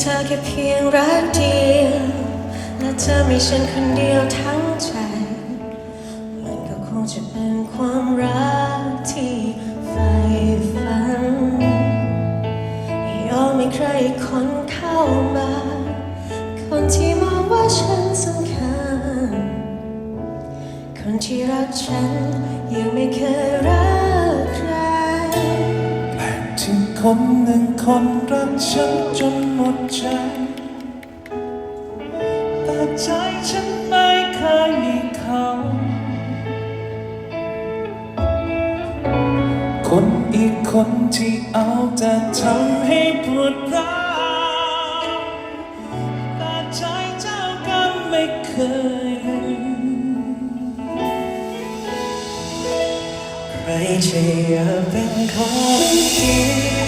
เธอแค่เพียงรักเดียวและเธอมีฉันคนเดียวทั้งใจ มันก็คงจะเป็นความรักที่ใฝ่ฝันยอมให้ใครคนเข้ามา คนที่มองว่าฉันสำคัญ คนที่รักฉัน ที่คนหนึ่งคนรักฉันจนหมดใจ แต่ใจฉันไม่เคยมีเขา คนอีกคนที่เอาแต่ทำให้ปวดร้าวแต่ใจเจ้าก็ไม่เคยลืมใครจะอยากเป็นคนดีเพียง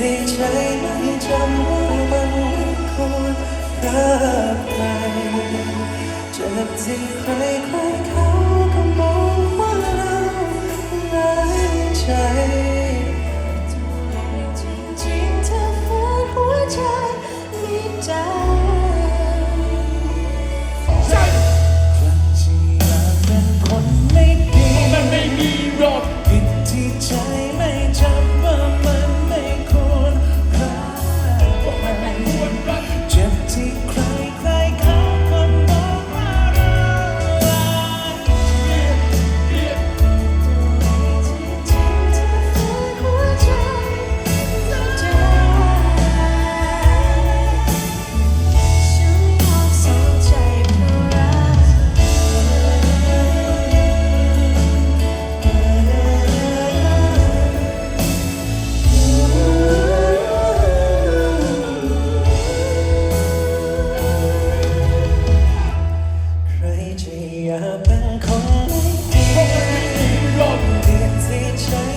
ที่ใจไม่จำว่ามันไม่ควรรัก คงไม่เมีลมเดือดที่ฉัน